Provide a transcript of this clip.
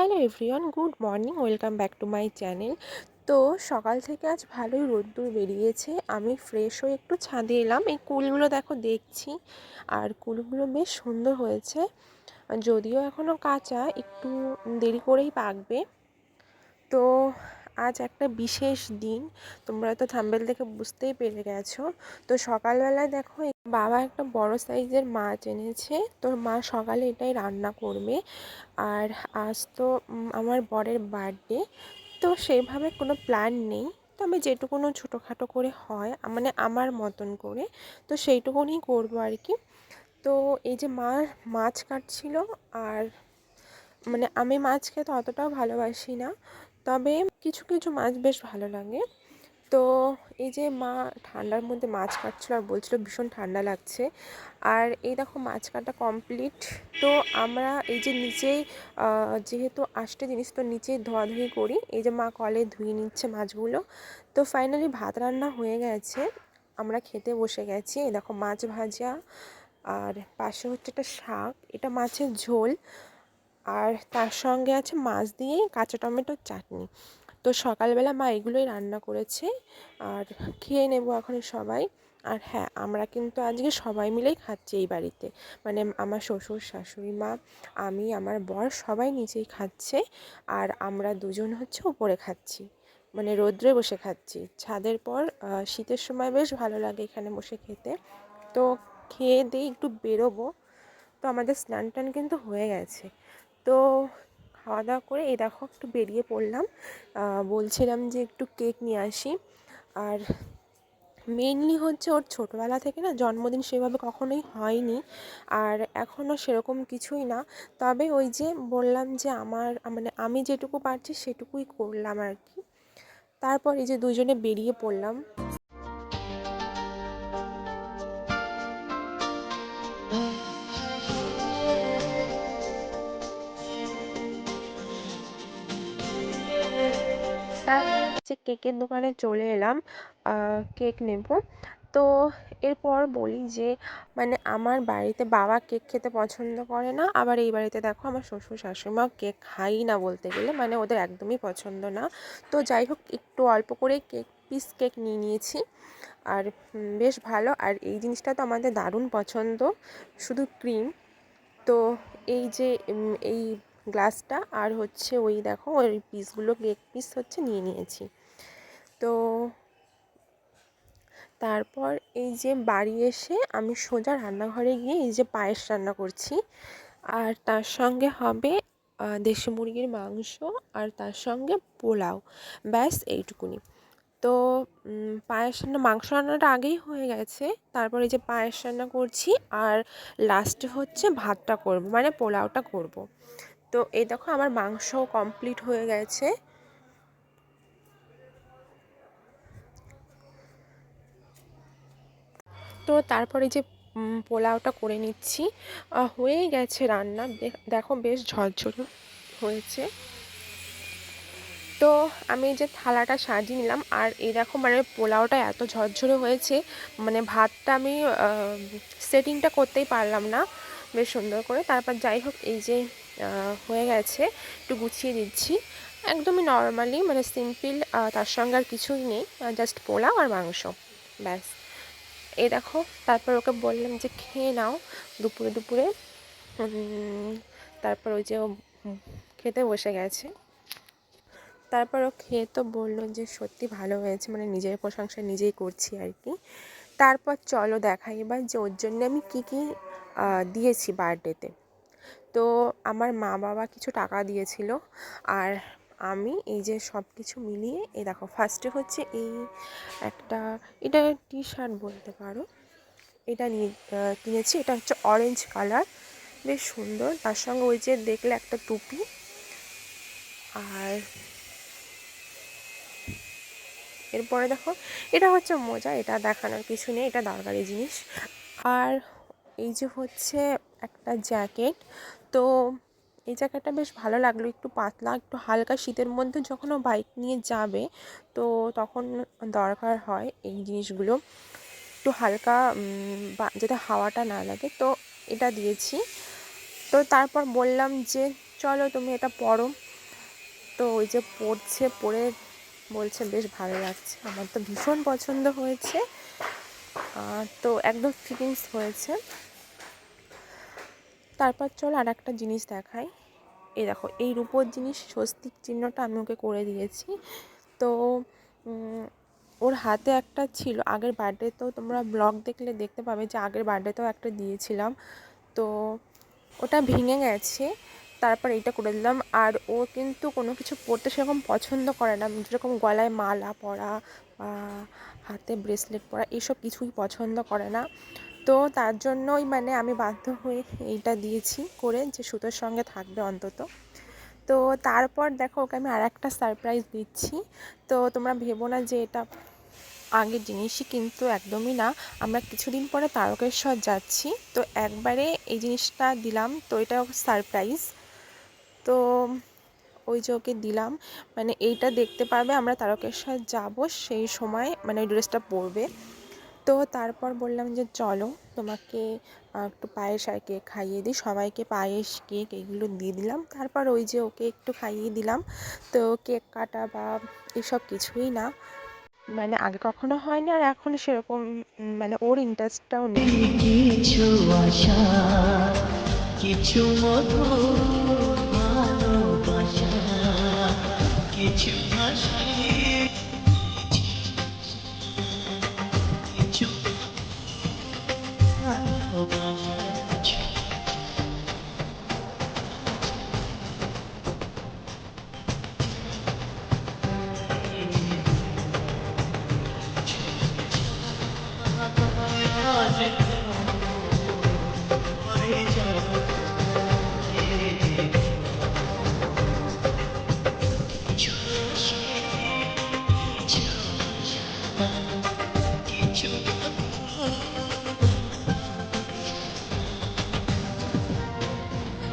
Hello everyone, good morning, welcome back to my channel. তো সকাল থেকে আজ ভালোই রোদ্দুর বেরিয়েছে, আমি ফ্রেশ হয়ে একটু ছাদে এলাম। এই কুলগুলো দেখো দেখছি, আর কুলগুলো বেশ সুন্দর হয়েছে। যদিও এখনও কাঁচা, একটু দেরি করেই পাকবে। তো আজ একটা বিশেষ দিন। তোমরা তো থাম্বেল দেখে বুঝতেই পেরে গেছো। তো সকালবেলায় দেখো বাবা একটা বড় সাইজের মাছ এনেছে। তোর মা সকালে এটাই রান্না করবে। আর আজ তো আমার বরের বার্থডে। তো সেইভাবে কোনো প্ল্যান নেই। তো আমি যেটুকুনো ছোটোখাটো করে হয় মানে আমার মতন করে, তো সেইটুকুনি করব আর কি। তো এই যে মা, মাছ কাটছিল, আর মানে আমি মাছ খেতে অতটাও ভালোবাসি না। তবে কিছু কিছু মাছ বেশ ভালো লাগে। তো এই যে মা, ঠান্ডার মধ্যে মাছ কাটছিলো আর বলছিলো ভীষণ ঠান্ডা লাগছে। আর এই দেখো মাছ কাটা কমপ্লিট তো আমরা এই যে নিচেই যেহেতু আষ্টে জিনিস, তো নিচেই ধোয়াধুয়ি করি। এই যে মা কলে ধুয়ে নিচ্ছে মাছগুলো। তো ফাইনালি ভাত রান্না হয়ে গেছে। আমরা খেতে বসে গেছি। এই দেখো মাছ ভাজা। আর পাশে হচ্ছে একটা শাক। এটা মাছের ঝোল। আর তার সঙ্গে আছে মাছ দিয়ে কাঁচা টমেটোর চাটনি। তো সকালবেলা মা এগুলোই রান্না করেছে আর খেয়ে নেব এখন সবাই। আর হ্যাঁ আমরা কিন্তু আজকে সবাই মিলেই খাচ্ছি এই বাড়িতে। মানে আমার শ্বশুর, শাশুড়ি মা, আমি, আমার বর সবাই নিচেই খাচ্ছে আর আমরা দুজন হচ্ছে উপরে খাচ্ছি। মানে রোদ্রে বসে খাচ্ছি। ছাদের পর শীতের সময় বেশ ভালো লাগে এখানে বসে খেতে। তো খেয়ে দিয়ে একটু বেরোবো। তো আমাদের স্নান টান কিন্তু হয়ে গেছে। তো খাওয়া দাওয়া করে এই দেখো একটু বেরিয়ে পড়লাম। বলছিলাম যে একটু কেক নিয়ে আসি। আর মেনলি হচ্ছে ওর ছোটোবেলা থেকে না জন্মদিন সেভাবে কখনোই হয়নি। আর এখনও সেরকম কিছুই না। তবে ওই যে বললাম যে আমার মানে আমি যেটুকু পারছি সেটুকুই করলাম আর কি। তারপর এই যে দুজনে বেরিয়ে পড়লাম। হচ্ছে কেকের দোকানে চলে এলাম কেক নেব। তো এরপর বলি যে মানে আমার বাড়িতে বাবা কেক খেতে পছন্দ করে না, আবার এই বাড়িতে দেখো আমার শ্বশুর শাশুড়িমাও কেক খাই না বলতে গেলে মানে ওদের একদমই পছন্দ না। তো যাই হোক, একটু অল্প করে কেক পিস কেক নিয়ে নিয়েছি। আর বেশ ভালো। আর এই জিনিসটা তো আমাদের দারুণ পছন্দ, শুধু ক্রিম। তো এই যে এই গ্লাসটা আর হচ্ছে ওই দেখো, ওই পিসগুলো কেক পিস হচ্ছে নিয়ে নিয়েছি। তো তারপর এই যে বাড়ি এসে আমি সোজা রান্নাঘরে গিয়ে এই যে পায়েস রান্না করছি। আর তার সঙ্গে হবে দেশি মুরগির মাংস আর তার সঙ্গে পোলাও। ব্যাস এইটুকুনি। তো পায়েস রান্না, মাংস রান্নাটা আগেই হয়ে গেছে। তারপরে যে পায়েস রান্না করছি আর লাস্টে হচ্ছে ভাতটা করব মানে পোলাওটা করব। তো এই দেখো আমার মাংস কমপ্লিট হয়ে গেছে। তো তারপরে যে পোলাওটা করে নিচ্ছি হয়েই গেছে রান্না। দেখো বেশ ঝরঝরে হয়েছে। তো আমি যে থালাটা সাজিয়ে নিলাম, আর এই দেখো মানে পোলাওটা এত ঝরঝরে হয়েছে মানে ভাতটা আমি সেটিংটা করতেই পারলাম না। বেশ সুন্দর করে। তারপর যাই হোক, এই যে হয়ে গেছে। একটু গুছিয়ে দিচ্ছি একদমই নর্মালি মানে সিম্পল তার সঙ্গে আর কিছুই নেই। জাস্ট পোলাও আর মাংস। ব্যাস। এই দেখো, তারপর ওকে বললাম যে, খেয়ে নাও দুপুরে দুপুরে। তারপর ওই যে ও খেতে বসে গেছে। তারপর ও খেয়ে তো বলল যে, সত্যি ভালো হয়েছে মানে নিজের প্রশংসা নিজেই করছি আর কি। তারপর চলো দেখাই এবার যে ওর জন্য আমি কী কী দিয়েছি বার্থডেতে তো আমার মা বাবা কিছু টাকা দিয়েছিল। আর আমি এই যে সব কিছু মিলিয়ে, এই দেখো ফার্স্টে হচ্ছে এই একটা, এটা টি শার্ট বলতে পারো। এটা নিয়ে কিনেছি। এটা হচ্ছে অরেঞ্জ কালার বেশ সুন্দর। তার সঙ্গে ওই যে দেখলে একটা টুপি। আর এরপরে দেখো, এটা হচ্ছে মোজা, এটা দেখানোর কিছু নেই, এটা দরকারি জিনিস। আর এই যে হচ্ছে একটা জ্যাকেট। তো এই জ্যাকেটটা বেশ ভালো লাগল, একটু পাতলা, একটু হালকা শীতের মধ্যে যখন ও বাইক নিয়ে যাবে, তো তখন দরকার হয় এই জিনিসগুলো। একটু হালকা যাতে হাওয়াটা না লাগে, তো এটা দিয়েছি। তো তারপর বললাম যে, চলো তুমি এটা পড়ো তো ওই যে পড়ছে পড়ে বলছে, বেশ ভালো লাগছে, আমার তো ভীষণ পছন্দ হয়েছে। তো একদম ফিটিংস হয়েছে। তারপর চল আর একটা জিনিস দেখাই। এই দেখো, এই রূপোর জিনিস স্বস্তিক চিহ্নটা আমি ওকে করে দিয়েছি। তো ওর হাতে একটা ছিল, আগের বার্থডেতেও তোমরা ব্লগ দেখলে দেখতে পাবে যে আগের বার্থডেতেও একটা দিয়েছিলাম। তো, ওটা ভেঙে গেছে, তারপর এইটা করে দিলাম। আর ও কিন্তু কোনো কিছু পরতে সেরকম পছন্দ করে না, যেরকম গলায় মালা পরা বা হাতে ব্রেসলেট পরা, এসব কিছুই পছন্দ করে না। তো তার জন্যই মানে আমি বাধ্য হয়ে এইটা দিয়েছি করে যে সুতোর সঙ্গে থাকবে অন্তত। তো তারপর দেখো ওকে আমি আর একটা সারপ্রাইজ দিচ্ছি। তো তোমরা ভেবো না যে এটা আগের জিনিসই কিন্তু একদমই না। আমরা কিছুদিন পরে তারকেশ্বর যাচ্ছি। তো একবারে এই জিনিসটা দিলাম, তো এটা সারপ্রাইজ তো ওই যে ওকে দিলাম মানে এইটা দেখতে পারবে, আমরা তারকেশ্বর যাব সেই সময় মানে ওই ড্রেসটা পরবে। তো তারপর বললাম যে, চলো তোমাকে একটু পায়েস আর কেক খাইয়ে দিই। সবাইকে পায়েস, কেক এগুলো দিয়ে দিলাম। তারপর ওই যে ওকে একটু খাইয়ে দিলাম। তো কেক কাটা বা এসব কিছুই না। মানে আগে কখনো হয়নি আর এখন সেরকম মানে ওর ইন্টারেস্টটাও নেই। কিছু কিছু কিছু